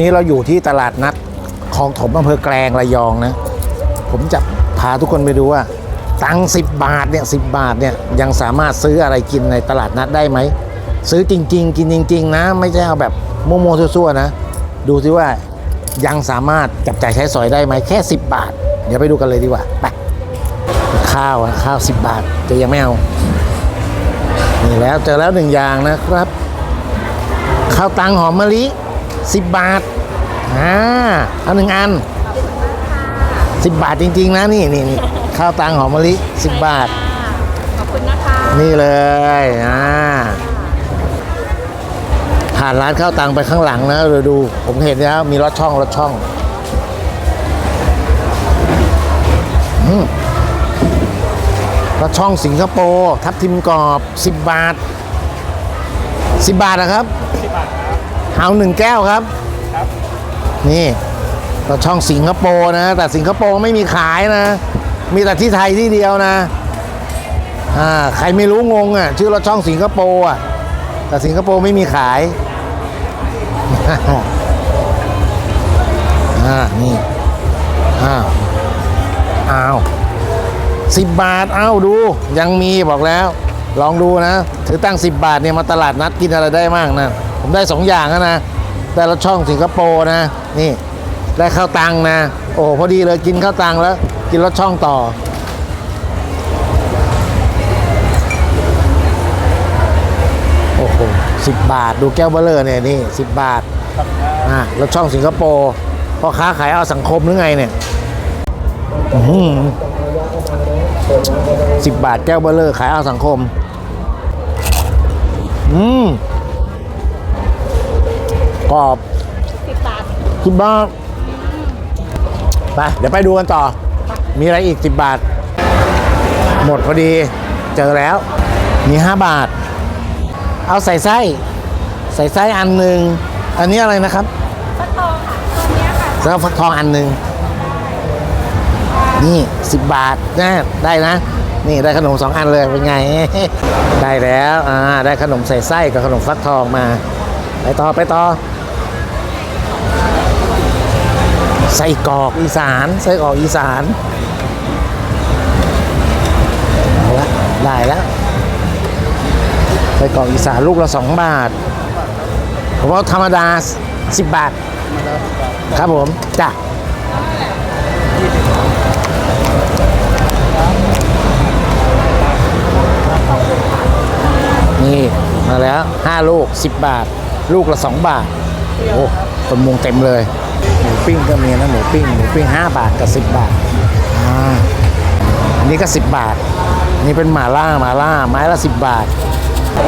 นี้เราอยู่ที่ตลาดนัดคลองถมอำเภอแกลงระยองนะ ผมจะพาทุกคนไปดูว่า ตังสิบบาทเนี่ยสิบาทเนี่ยยังสามารถซื้ออะไรกินในตลาดนัดได้ไหม ซื้อจริง ๆ กินจริง ๆ นะ ไม่ใช่เอาแบบโมโมซั่วๆนะ ดูสิว่ายังสามารถจับจ่ายใช้สอยได้ไหมแค่ 10 บาท เดี๋ยวไปดูกันเลยดีกว่าไปข้าวข้าว 10 บาทจะยังไม่เอานี่แล้วเจอแล้วหนึ่งอย่างนะครับ ข้าวตังหอมมะลิ 10บาท อ่า เอาหนึ่งอัน10บาทจริง ๆ นะนี่นี่นี่ข้าวตังหอมมะลิ10บาท ขอบคุณนะคะ นี่เลย อ่า ผ่านร้านข้าวตังไปข้างหลังนะเดี๋ยวดู ผมเห็นแล้วมีรถช่องรถช่องอืมรถช่องสิงคโปร์ทับทิมกรอบ 10 บาท 10 บาทนะครับ เอาหนึ่งแก้วครับนี่เราช่องสิงคโปร์นะ แต่สิงคโปร์ไม่มีขายนะ มีแต่ที่ไทยที่เดียวนะอ่าใครไม่รู้งงอะชื่อเราช่องสิงคโปร์อะแต่สิงคโปร์ไม่มีขายอ่านี่อ้าวอ้าวสิบบาทเอ้าดู ยังมีบอกแล้ว ลองดูนะ ถือตั้งสิบบาทเนี่ยมาตลาดนัดกินอะไรได้มั่งนะ ผมได้สองอย่างแล้วนะ ได้รถช่องสิงคโปร์นะ นี่ ได้ข้าวตังนะ โอ้พอดีเลยกินข้าวตังแล้ว กินรถช่องต่อ โอ้โหสิบบาท ดูแก้วเบลเลอร์เนี่ยนี่สิบบาทอ่ารถช่องสิงคโปร์พ่อค้าขายเอาสังคมหรือไงเนี่ยสิบบาทแก้วเบลเลอร์ขายเอาสังคม อืม กรอบสิบบาทสิบบาทไปเดี๋ยวไปดูกันต่อ มีอะไรอีกสิบบาท หมดพอดี เจอแล้ว มีห้าบาท เอาใส่ไส้ ใส่ไส้อันหนึ่ง อันนี้อะไรนะครับฟักทองค่ะตัวเนี้ยค่ะแล้วฟักทองอันหนึ่งนี่สิบบาทนะได้นะ นี่ได้ขนมสองอันเลยเป็นไง ได้แล้วอ่าได้ขนมใส่ไส้กับขนมฟักทองมา ไปต่อไปต่อ ไส้กรอกอีสานไส้กรอกอีสานเอาละได้แล้วไส้กรอกอีสานลูกละสองบาทผมว่าธรรมดาสิบบาท ครับผม จ้ะนี่ มาแล้ว 5 ลูก 10 บาท ลูกละ 2 บาท โอ้คนมุงเต็มเลย ปิ้งก็มีนะหมูปิ้งหมูปิ้ง 5 บาทกับ 10 บาทอ่าอันนี้ก็ 10 บาทอันนี้เป็นหมาล่าหมาล่าไม้ละ 10 บาท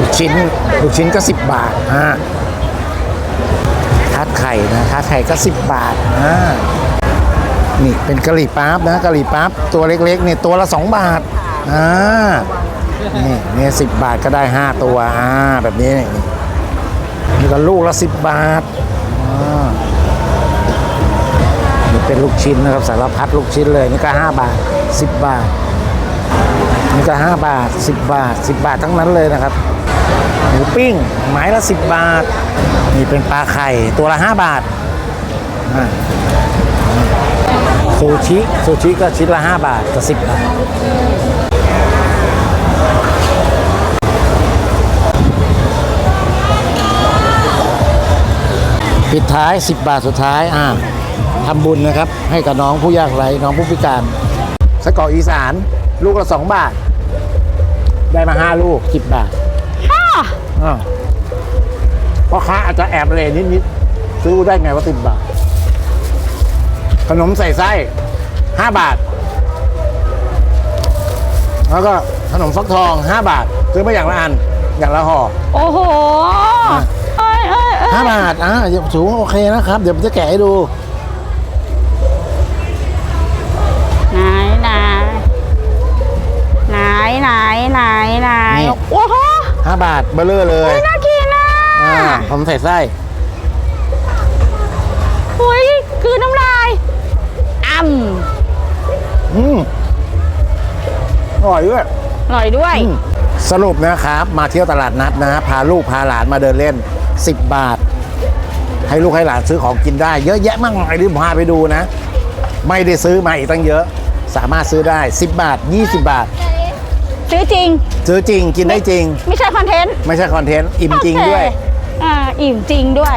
ลูกชิ้นลูกชิ้นก็ 10 บาทอ่าทาดไข่นะทาดไข่ก็ 10 บาทอ่านี่เป็นกะหรี่ปั๊บนะกะหรี่ปั๊บตัวเล็กๆเนี่ยตัวละ 2 บาทอ่านี่เนี่ยสิบาทก็ได้ 5 ตัวอ่าแบบนี้นี่ก็ลูกละ 10 บาทอ่า เป็นลูกชิ้นนะครับสารพัดลูกชิ้นเลยนี่ก็ 5 บาท 10 บาทนี่ก็ 5 บาท 10 บาท 10 บาททั้งนั้นเลยนะครับหมูปิ้งไม้ละ 10 บาทนี่เป็นปลาไข่ตัวละ 5 บาทซูชิซูชิก็ชิ้นละ 5 บาทกับ 10 บาทปิดท้าย 10 บาทสุดท้ายอ่า ทำบุญนะครับ ให้กับน้องผู้ยากไร้น้องผู้พิการไส้กรอกอีสานลูกละ2บาท ได้มา5ลูก10บาทอ่าพ่อค้าอาจจะแอบเลนิดๆซื้อได้ไงว่าสิบบาท ขนมใส่ไส้ห้าบาท แล้วก็ขนมฟักทองห้าบาท ซื้อมาอย่างละอัน อย่างละห่อ โอ้โหอะเอ้ยเอ้ยเอ้ยห้าบาทอ่าเดี๋ยวสูงโอเคนะครับ เดี๋ยวผมจะแกะให้ดู หห้าบาทเบลเลอร์เลยน่ากินอะอ่าผมใส่ไส้อุ้ยคือน้ำลายอ่ำอืมอร่อยด้วยอร่อยด้วยอืมสรุปนะครับ มาเที่ยวตลาดนัดนะพาลูกพาหลานมาเดินเล่น 10 บาท ให้ลูกให้หลานซื้อของกินได้ เยอะแยะมากมายที่ผมพาไปดูนะ ไม่ได้ซื้อมาอีกตั้งเยอะ สามารถซื้อได้ 10 บาท 20 บาท ซื้อจริง ซื้อจริงกินได้จริง ไม่ใช่คอนเทนต์ไม่ใช่คอนเทนต์ อิ่มจริงด้วยโอเคอ่าอิ่มจริงด้วย